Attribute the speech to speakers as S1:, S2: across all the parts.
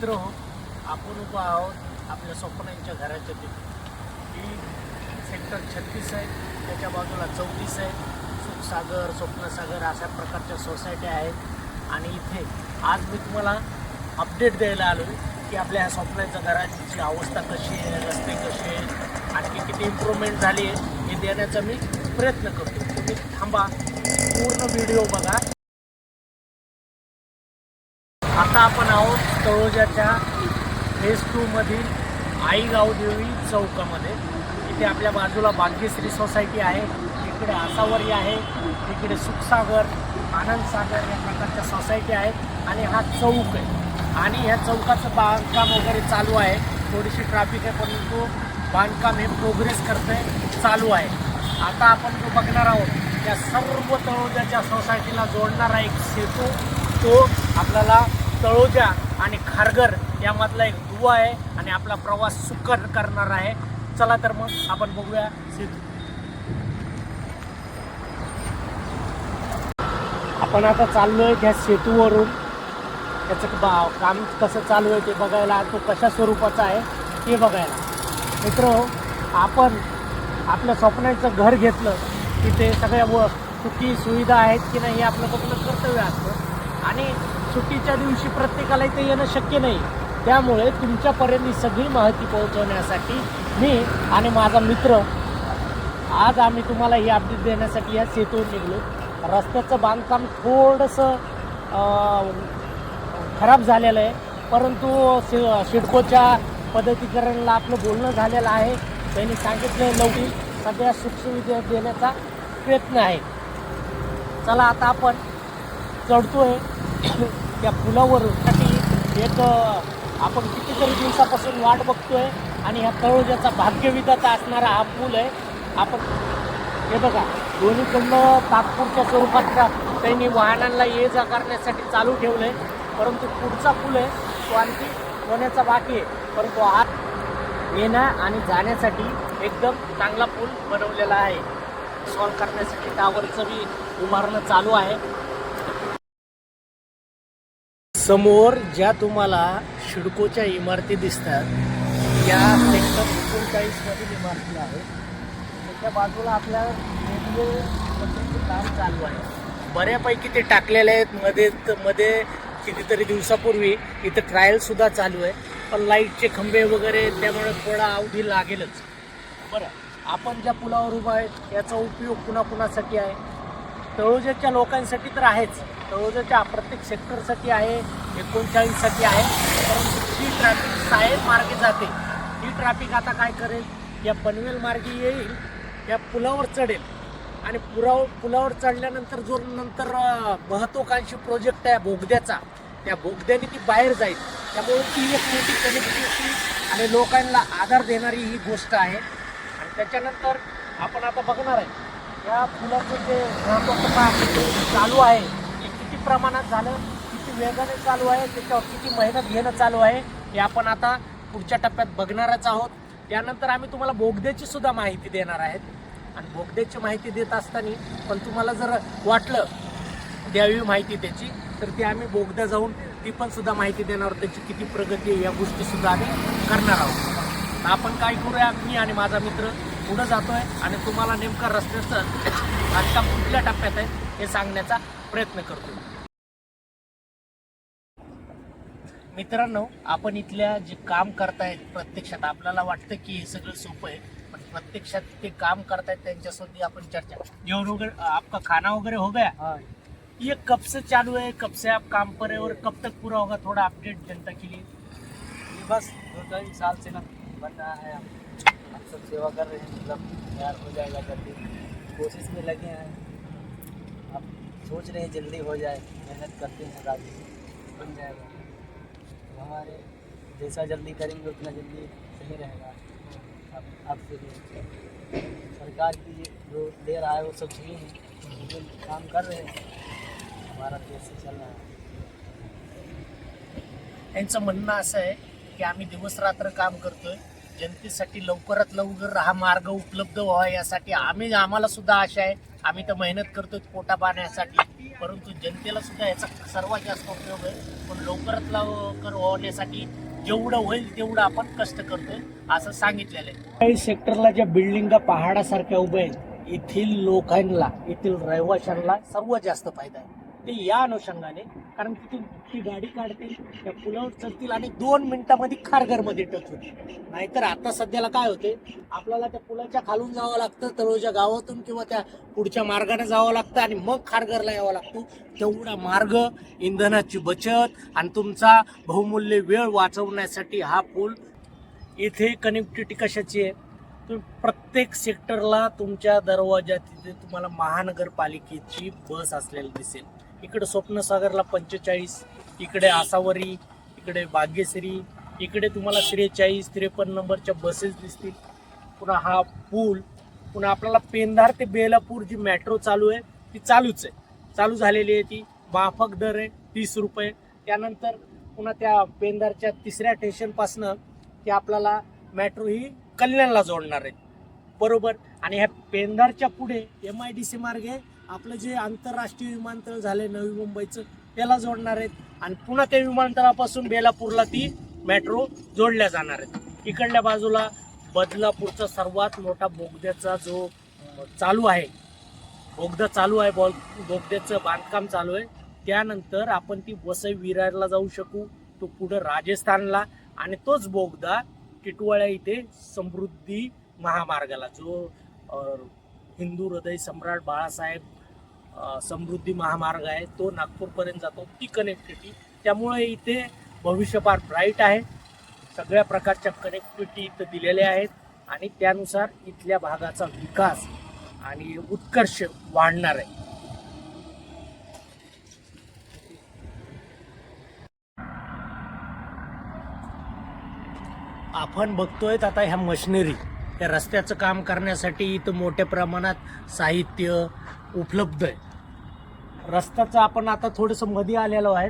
S1: मित्र हो आपण उभं आहोत आपल्या स्वप्नांच्या घराच्या तिथे. ही सेक्टर छत्तीस आहे त्याच्या बाजूला चौतीस आहे. सुखसागर स्वप्नसागर अशा प्रकारच्या सोसायट्या आहेत. आणि इथे आज मी तुम्हाला अपडेट द्यायला आलो की आपल्या ह्या स्वप्नांच्या घराची अवस्था कशी आहे रस्ते कसे आहेत आणखी किती इम्प्रूव्हमेंट झाली आहे हे देण्याचा मी प्रयत्न करतो. तुम्ही थांबा पूर्ण व्हिडिओ बघा. आता आपण आहोत तळोजाच्या फेज टूमधील आईगाव देवी चौकामध्ये. इथे आपल्या बाजूला भाग्यश्री सोसायटी आहे. इकडे आसावरी आहे. तिकडे सुखसागर आनंद सागर या प्रकारच्या सोसायटी आहेत. आणि हा चौक आहे. आणि ह्या चौकाचं बांधकाम वगैरे चालू आहे. थोडीशी ट्रॅफिक आहे परंतु बांधकाम हे प्रोग्रेस करतंय चालू आहे. आता आपण जो बघणार आहोत त्या सर्व तळोजाच्या सोसायटीला जोडणारा एक सेतू तो आपल्याला तळोजा आणि खारघर यामधला एक दुवा आहे आणि आपला प्रवास सुकर करणार आहे. चला तर मग आपण बघूया. सेतू आपण आता चाललो आहे त्या सेतूवरून. त्याचं बा काम कसं चालू आहे ते बघायला तो कशा स्वरूपाचा आहे ते बघायला. मित्र आपण आपल्या स्वप्नाचं घर घेतलं. तिथे सगळ्या व सुखी सुविधा आहेत की नाही हे आपलं बघणं कर्तव्य असतं. आणि सुट्टीच्या दिवशी प्रत्येकाला इथे येणं शक्य नाही. त्यामुळे तुमच्यापर्यंत ही सगळी माहिती पोहोचवण्यासाठी मी आणि माझा मित्र आज आम्ही तुम्हाला ही अपडेट देण्यासाठी या सेतूवर निघलो. रस्त्याचं बांधकाम थोडंसं खराब झालेलं आहे. परंतु सि सिडकोच्या पद्धतीकरणला आपलं बोलणं झालेलं आहे. त्यांनी सांगितलं आहे लवकर सगळ्या सुखसुविधा देण्याचा प्रयत्न आहे. चला आता आपण चढतोय. त्या पुलावरूनसाठी एक आपण कितीतरी दिवसापासून वाट बघतोय आणि ह्या तळोजाचा भाग्यविधाता असणारा हा पूल आहे. आपण हे बघा दोन्हीकडनं तात्पुरत्या स्वरूपात का- त्यांनी वाहनांना ये जा करण्यासाठी चालू ठेवलं आहे परंतु पुढचा पूल आहे तो आणखी होण्याचा बाकी आहे. परंतु आत येण्या आणि जाण्यासाठी एकदम चांगला पूल बनवलेला आहे. सॉल्व करण्यासाठी टावरचं बी उभारणं चालू आहे. समोर ज्या तुम्हाला शिडकोच्या इमारती दिसतात या सेक्टर एकोणचाळीसमधील इमारती आहेत. त्याच्या बाजूला आपल्या रेल्वे काम चालू आहे. बऱ्यापैकी ते टाकलेले आहेत मध्ये मध्ये कितीतरी दिवसापूर्वी. इथं ट्रायलसुद्धा चालू आहे. पण लाईटचे खंबे वगैरे त्यामुळे थोडा अवधी लागेलच. बरं आपण ज्या पुलावर उभा आहे याचा उपयोग पुन्हा आहे? तळोजाच्या लोकांसाठी तर आहेच. तळोजाच्या प्रत्येक सेक्टरसाठी आहे एकोणचाळीससाठी आहे. परंतु ही ट्रॅफिक साहेब मार्गे जाते ही ट्रॅफिक आता काय करेल? या पनवेल मार्गे येईल या पुलावर चढेल. आणि पुराव पुलावर चढल्यानंतर जो नंतर महत्वाकांक्षी प्रोजेक्ट आहे बोगद्याचा त्या बोगद्याने ती बाहेर जाईल. त्यामुळे ती एक मोठी कनेक्टिव्हिटी आणि लोकांना आधार देणारी ही गोष्ट आहे. आणि त्याच्यानंतर आपण आता बघणार आहे या पुलाचं जे महत्वाचं ते चालू आहे. ते किती प्रमाणात झालं किती वेगाने चालू आहे त्याच्यावर किती मेहनत घेणं चालू आहे हे आपण आता पुढच्या टप्प्यात बघणारच आहोत. त्यानंतर आम्ही तुम्हाला बोगद्याची सुद्धा माहिती देणार आहेत. आणि बोगद्याची माहिती देत असताना पण तुम्हाला जर वाटलं द्यावी माहिती त्याची तर ती आम्ही बोगदा जाऊन ती पण सुद्धा माहिती देणार आहोत त्याची किती प्रगती आहे या गोष्टी सुद्धा आम्ही करणार आहोत. आपण काय करूया मी आणि माझा मित्र पुढं जातोय आणि तुम्हाला नेमका रस्त्याचं बांधकाम कुठल्या टप्प्यात आहे हे सांगण्याचा प्रयत्न करतोय. मित्रांनो आपण इथल्या जे काम करतायत प्रत्यक्षात आपल्याला वाटतं की हे सगळं सोपं आहे पण प्रत्यक्षात ते काम करतायत त्यांच्यासोबत आपण चर्चा. जेवण वगैरे आपका खाना वगैरह हो गया?
S2: हाँ.
S1: ये कब से चालू है कब से आप काम पर है और कब तक पूरा होगा थोड़ा अपडेट जनता के लिए.
S2: ये बस दो तीन साल से ना बन रहा है हम सब सेवा कर रहे हैं मतलब तैयार हो जाएगा जल्दी कोशिश में लगे हैं। अब सोच रहे हैं जल्दी हो जाए, मेहनत करते हैं राज़ी बन जाएगा। तो हमारे जैसा जल्दी करेंगे, उतना जल्दी सही रहेगा। अब अब से सरकार की जो दे रहा है वो सब सही है। लेकिन काम कर रहे हैं, हमारा देश से चल रहा है।
S1: यांचं म्हणणं असं आहे की आम्ही दिवस रात्र काम करतोय. जनतेसाठी लवकरात लवकर हा मार्ग उपलब्ध व्हावा यासाठी आम्ही आम्हाला सुद्धा आशा आहे. आम्ही तर मेहनत करतो पोटा पाण्यासाठी. परंतु जनतेला सुद्धा याचा सर्वात जास्त उपयोग आहे. पण लवकरात लवकर होण्यासाठी जेवढं होईल तेवढं आपण कष्ट करतोय असं सांगितलेलं आहे. काही सेक्टरला ज्या बिल्डिंगा पहाडासारख्या उभ्या आहेत येथील लोकांना येथील रहिवाशांना सर्वात जास्त फायदा आहे. ते या अनुषंगाने. कारण तिथून ती गाडी काढतील त्या पुलावर चढतील आणि दोन मिनिटामध्ये खारघरमध्ये टच होतील नाहीतर आता सध्याला काय होते आपल्याला त्या पुलाच्या खालून जावं लागतं तळोजा गावातून किंवा त्या पुढच्या मार्गाने जावं लागतं आणि मग खारघरला यावं लागतो. तेवढा मार्ग इंधनाची बचत आणि तुमचा बहुमूल्य वेळ वाचवण्यासाठी हा पूल इथे कनेक्टिव्हिटी कशाची आहे? तुम्ही प्रत्येक सेक्टरला तुमच्या दरवाजा तिथे तुम्हाला महानगरपालिकेची बस असलेली दिसेल. इकडे स्वप्नसागरला पंचेचाळीस इकडे आसावरी इकडे भाग्यश्री इकडे तुम्हाला त्रेचाळीस त्रेपन्न नंबरच्या बसेस दिसतील. पुन्हा हा पूल पुन्हा आपल्याला पेंधार ते बेलापूर जी मेट्रो चालू आहे ती चालूच आहे. चालू झालेली आहे ती. माफक दर आहे तीस रुपये. त्यानंतर पुन्हा त्या पेंधारच्या तिसऱ्या स्टेशनपासनं ती आपल्याला मेट्रो ही कल्याणला जोडणार आहे. बरोबर. आणि ह्या पेंधारच्या पुढे एम आय डी सी मार्गे आपलं जे आंतरराष्ट्रीय विमानतळ झाले नवी मुंबईचं त्याला जोडणार आहेत. आणि पुन्हा त्या विमानतळापासून बेलापूरला ती मेट्रो जोडल्या जाणार आहेत. इकडल्या बाजूला बदलापूरचा सर्वात मोठा बोगद्याचा जो चालू आहे. बोगदा चालू आहे बॉल बोगद्याचं बांधकाम चालू आहे. त्यानंतर आपण ती वसई विरारला जाऊ शकू तो पुढं राजस्थानला. आणि तोच बोगदा टिटवाळ्या इथे समृद्धी महामार्गाला जो हिंदू हृदय सम्राट बाळासाहेब समृद्धी महामार्ग आहे तो नागपूरपर्यंत जातो ती कनेक्टिव्हिटी त्यामुळे इथे भविष्य फार ब्राईट आहे. सगळ्या प्रकारच्या कनेक्टिव्हिटी इथं दिलेल्या आहेत आणि त्यानुसार इथल्या भागाचा विकास आणि उत्कर्ष वाढणार आहे. आपण बघतोय आता ह्या मशिनरी. या रस्त्याचं काम करण्यासाठी इथं मोठ्या प्रमाणात साहित्य उपलब्ध आहे. रस्त्याचं आपण आता थोडंसं मध्ये आलेलो आहे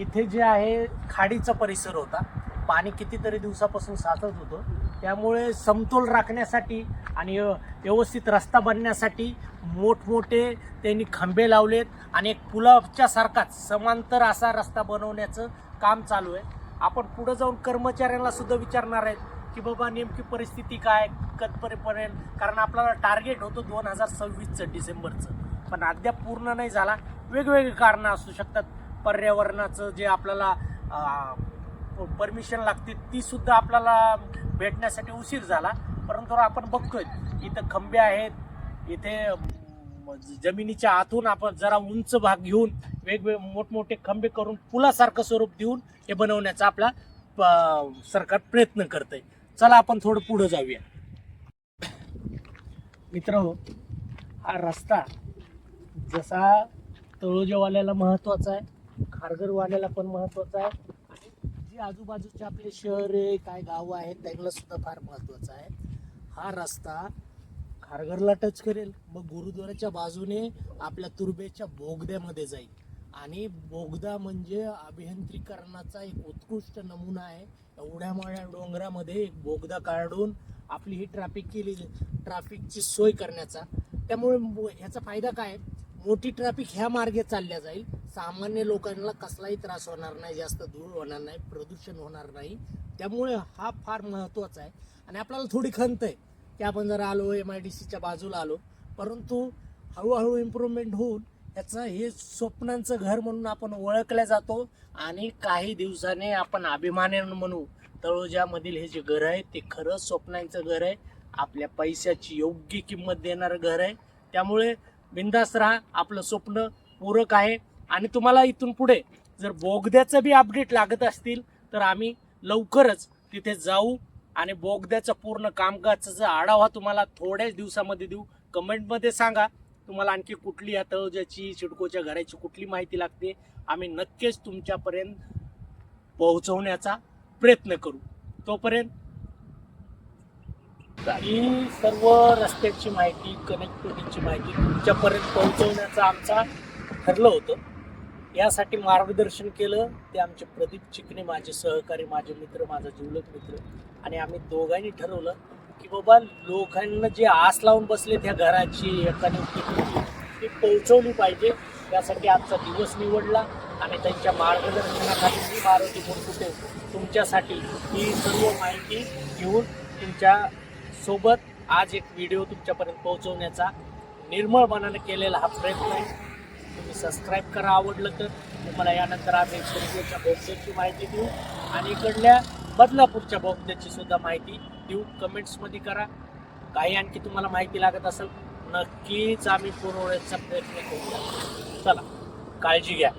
S1: इथे जे आहे खाडीचा परिसर होता. पाणी कितीतरी दिवसापासून साचत होतं. त्यामुळे समतोल राखण्यासाठी आणि व्यवस्थित रस्ता बनण्यासाठी मोठमोठे त्यांनी खांबे लावलेत आणि एक पुलाच्या सारखाच समांतर असा रस्ता बनवण्याचं काम चालू आहे. आपण पुढं जाऊन कर्मचाऱ्यांना सुद्धा विचारणार आहेत की बाबा नेमकी परिस्थिती काय कधपर्यंत कारण आपल्याला टार्गेट होतं दोन हजार सव्वीसचं डिसेंबरचं. पण अद्याप पूर्ण नाही झाला. वेगवेगळी कारणं असू शकतात. पर्यावरणाचं जे आपल्याला परमिशन लागते ती सुद्धा आपल्याला भेटण्यासाठी उशीर झाला. परंतु आपण बघतोय इथं खंबे आहेत. इथे जमिनीच्या आतून आपण जरा उंच भाग घेऊन वेगवेगळे मोठमोठे खंबे करून पुलासारखं स्वरूप देऊन हे बनवण्याचा आपला प- सरकार प्रयत्न करत आहे चला आपण थोडं पुढं जाऊया. मित्र हा रस्ता जसा तळोजेवाल्याला महत्त्वाचा आहे खारघरवाल्याला पण महत्त्वाचा आहे आणि जे आजूबाजूचे आपले शहर आहे काय गावं आहेत त्यांना सुद्धा फार महत्त्वाचा आहे. हा रस्ता खारघरला टच करेल. मग गुरुद्वाराच्या बाजूने आपल्या तुर्बेच्या बोगद्यामध्ये जाईल. आणि बोगदा म्हणजे अभियांत्रिकरणाचा एक उत्कृष्ट नमुना आहे. एवढ्या मोठ्या डोंगरामध्ये एक बोगदा काढून आपली ही ट्रॅफिक केली ट्रॅफिकची सोय करण्याचा. त्यामुळे ह्याचा फायदा काय? मोठी ट्रॅफिक ह्या मार्गे चालल्या जाईल. सामान्य लोकांना कसलाही त्रास होणार नाही जास्त धूळ होणार नाही प्रदूषण होणार नाही. त्यामुळे हा फार महत्त्वाचा आहे. आणि आपल्याला थोडी खंत आहे की आपण जर आलो एम आय डी सीच्या बाजूला आलो परंतु हळूहळू इम्प्रूव्हमेंट होऊन त्याचं हे स्वप्नांचं घर म्हणून आपण ओळखल्या जातो आणि काही दिवसाने आपण अभिमाने म्हणू तळोजामधील हे जे घर आहे ते खरं स्वप्नांचं घर आहे. आपल्या पैशाची योग्य किंमत देणारं घर आहे. त्यामुळे बिंदास राहा आपलं स्वप्न पूरक आहे. आणि तुम्हाला इथून पुढे जर बोगद्याचं बी अपडेट लागत असतील तर आम्ही लवकरच तिथे जाऊ आणि बोगद्याचं पूर्ण कामकाजाचा आढावा तुम्हाला थोड्याच दिवसामध्ये देऊ. कमेंटमध्ये सांगा. तुम्हाला आणखी कुठली या तळोजाची सिडकोच्या घराची कुठली माहिती लागते? आम्ही नक्कीच तुमच्यापर्यंत पोहोचवण्याचा प्रयत्न करू. तोपर्यंत ही सर्व रस्त्याची माहिती कनेक्टिव्हिटीची माहिती तुमच्यापर्यंत पोहोचवण्याचं आमचा ठरलं होतं. यासाठी मार्गदर्शन केलं. ते आमचे प्रदीप चिकणे माझे सहकारी माझे मित्र माझा जिवलग मित्र आणि आम्ही दोघांनी ठरवलं की बाबा लोकांना जे आस लावून बसले त्या घराची कनेक्टिव्हिटी ती पोहोचवली पाहिजे. त्यासाठी आजचा दिवस निवडला आणि त्यांच्या मार्गदर्शनाखाली मी मारुती मुरकुटे तुमच्यासाठी ही सर्व माहिती घेऊन तुमच्यासोबत आज एक व्हिडिओ तुमच्यापर्यंत पोहोचवण्याचा निर्मळ मनाने केलेला हा प्रयत्न आहे. तुम्ही सबस्क्राईब करा आवडलं तर. तुम्हाला यानंतर आम्ही शिरपूरच्या बोगद्याची माहिती देऊ. आणि इकडल्या बदलापूरच्या बोगद्याची सुद्धा माहिती देऊ कमेंट्समध्ये करा. काही आणखी तुम्हाला माहिती लागत असेल नक्कीच आम्ही पुरवण्याचा प्रयत्न करू चला काळजी घ्या.